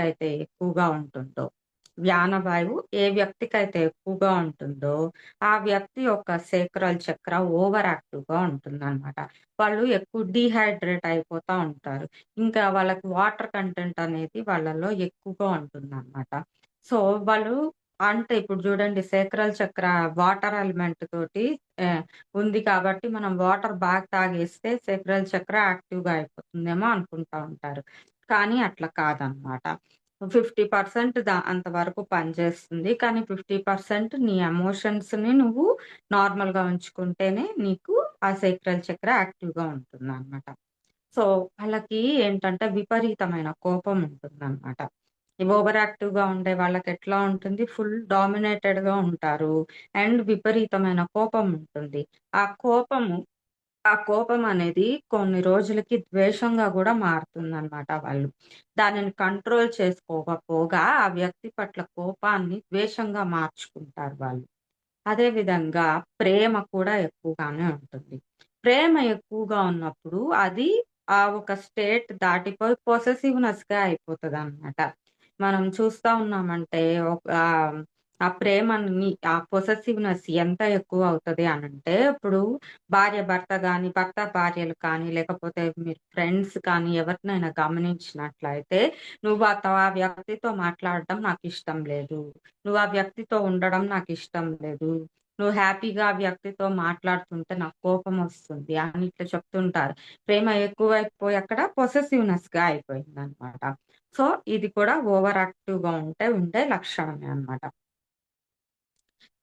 వ్యక్తికైతే ఎక్కువగా ఉంటుందో, వ్యానవాయువు ఏ వ్యక్తికైతే ఎక్కువగా ఉంటుందో, ఆ వ్యక్తి యొక్క సేక్రల్ చక్ర ఓవర్ యాక్టివ్గా ఉంటుందన్నమాట వాళ్ళు ఎక్కువ డీహైడ్రేట్ అయిపోతా ఉంటారు. ఇంకా వాళ్ళకి వాటర్ కంటెంట్ అనేది వాళ్ళలో ఎక్కువగా ఉంటుందనమాట. సో, వాళ్ళు అంటే ఇప్పుడు చూడండి సేక్రల్ చక్ర వాటర్ ఎలిమెంట్ తోటి ఉంది కాబట్టి మనం వాటర్ బాగా తాగేస్తే సేక్రల్ చక్ర యాక్టివ్‌గా అయిపోతుందేమో అనుకుంటా ఉంటారు. కానీ అట్లా కాదనమాట. 50% దా అంతవరకు పనిచేస్తుంది. కానీ 50% నీ ఎమోషన్స్‌ని నువ్వు నార్మల్‌గా ఉంచుకుంటేనే నీకు ఆ సేక్రల్ చక్ర యాక్టివ్‌గా ఉంటుందనమాట. సో, వాళ్ళకి ఏంటంటే విపరీతమైన కోపం ఉంటుందనమాట. ఈ ఓవర్ యాక్టివ్‌గా ఉండే వాళ్ళకి ఎట్లా ఉంటుంది ఫుల్ డామినేటెడ్‌గా ఉంటారు. అండ్ విపరీతమైన కోపం ఉంటుంది. ఆ కోపము ఆ కోపం అనేది కొన్ని రోజులకి ద్వేషంగా కూడా మారుతుంది అనమాట వాళ్ళు. దానిని కంట్రోల్ చేసుకోకపోగా ఆ వ్యక్తి పట్ల కోపాన్ని ద్వేషంగా మార్చుకుంటారు వాళ్ళు. అదే విధంగా ప్రేమ కూడా ఎక్కువగానే ఉంటుంది. ప్రేమ ఎక్కువగా ఉన్నప్పుడు అది ఆ ఒక స్టేట్ దాటిపోయి పొసెసివ్నెస్గా అయిపోతుంది అనమాట మనం చూస్తా ఉన్నామంటే ఒక ఆ ప్రేమని ఆ పొసెసివ్‌నెస్ ఎంత ఎక్కువ అవుతది అంటే ఇప్పుడు భార్య భర్త కానీ భర్త భార్యలు కానీ, లేకపోతే మీరు ఫ్రెండ్స్ కానీ ఎవరినైనా గమనించినట్లయితే, నువ్వు అత ఆ వ్యక్తితో మాట్లాడడం ఇష్టం లేదు. నువ్వు ఆ వ్యక్తితో ఉండడం నాకు ఇష్టం లేదు. నువ్వు హ్యాపీగా ఆ వ్యక్తితో మాట్లాడుతుంటే నాకు కోపం వస్తుంది అని ఇట్లా చెప్తుంటారు. ప్రేమ ఎక్కువైపోయి అక్కడ పొసెసివ్నెస్గా అయిపోయింది అనమాట సో, ఇది కూడా ఓవర్ యాక్టివ్‌గా ఉంటే ఉండే లక్షణమే అనమాట.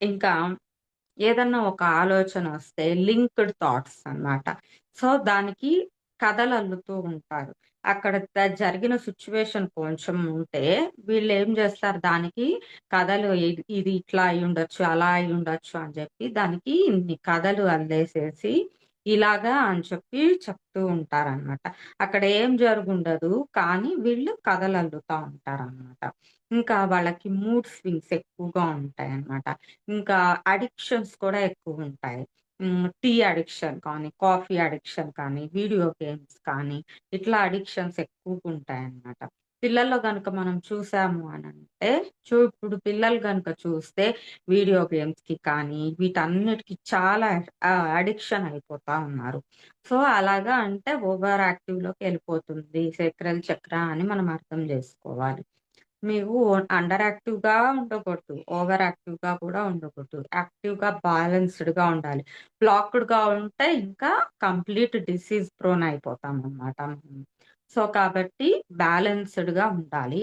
ఇంకా ఏదన్నా ఒక ఆలోచన వస్తే లింక్డ్ థాట్స్ అన్నమాట. సో, దానికి కథలు అల్లుతూ ఉంటారు. అక్కడ జరిగిన సిచ్యువేషన్ కొంచెం ఉంటే వీళ్ళు ఏం చేస్తారు దానికి కథలు ఇది ఇట్లా ఇట్లా అయ్యుండొచ్చు, అలా అయి ఉండొచ్చు అని చెప్పి దానికి ఇన్ని కథలు అల్లేసేసి ఇలాగా అని చెప్పి చెప్తూ ఉంటారనమాట. అక్కడ ఏం జరుగుండదు. కానీ వీళ్ళు కథలల్లుతా ఉంటారనమాట. ఇంకా వాళ్ళకి మూడ్ స్వింగ్స్ ఎక్కువగా ఉంటాయన్నమాట. ఇంకా అడిక్షన్స్ కూడా ఎక్కువ ఉంటాయి టీ అడిక్షన్ కానీ, కాఫీ అడిక్షన్ కానీ, వీడియో గేమ్స్ కానీ, ఇట్లా అడిక్షన్స్ ఎక్కువగా ఉంటాయి అన్నమాట పిల్లల్లో గనుక మనం చూసాము అని అంటే చూ ఇప్పుడు పిల్లలు కనుక చూస్తే వీడియో గేమ్స్‌కి కానీ, వీటన్నిటికి చాలా అడిక్షన్ అయిపోతా ఉన్నారు. సో, అలాగా అంటే ఓవర్ యాక్టివ్‌లోకెళ్ళిపోతుంది సెక్రల్ చక్ర అని మనం అర్థం చేసుకోవాలి మీకు అండర్ యాక్టివ్‌గా ఉండకూడదు. ఓవర్ యాక్టివ్‌గా కూడా ఉండకూడదు. యాక్టివ్‌గా బ్యాలెన్స్‌డ్‌గా ఉండాలి. బ్లాక్డ్‌గా ఉంటే ఇంకా కంప్లీట్ డిసీజ్ ప్రోన్ అయిపోతాం అన్నమాట సో, కాబట్టి బ్యాలెన్స్‌డ్‌గా ఉండాలి.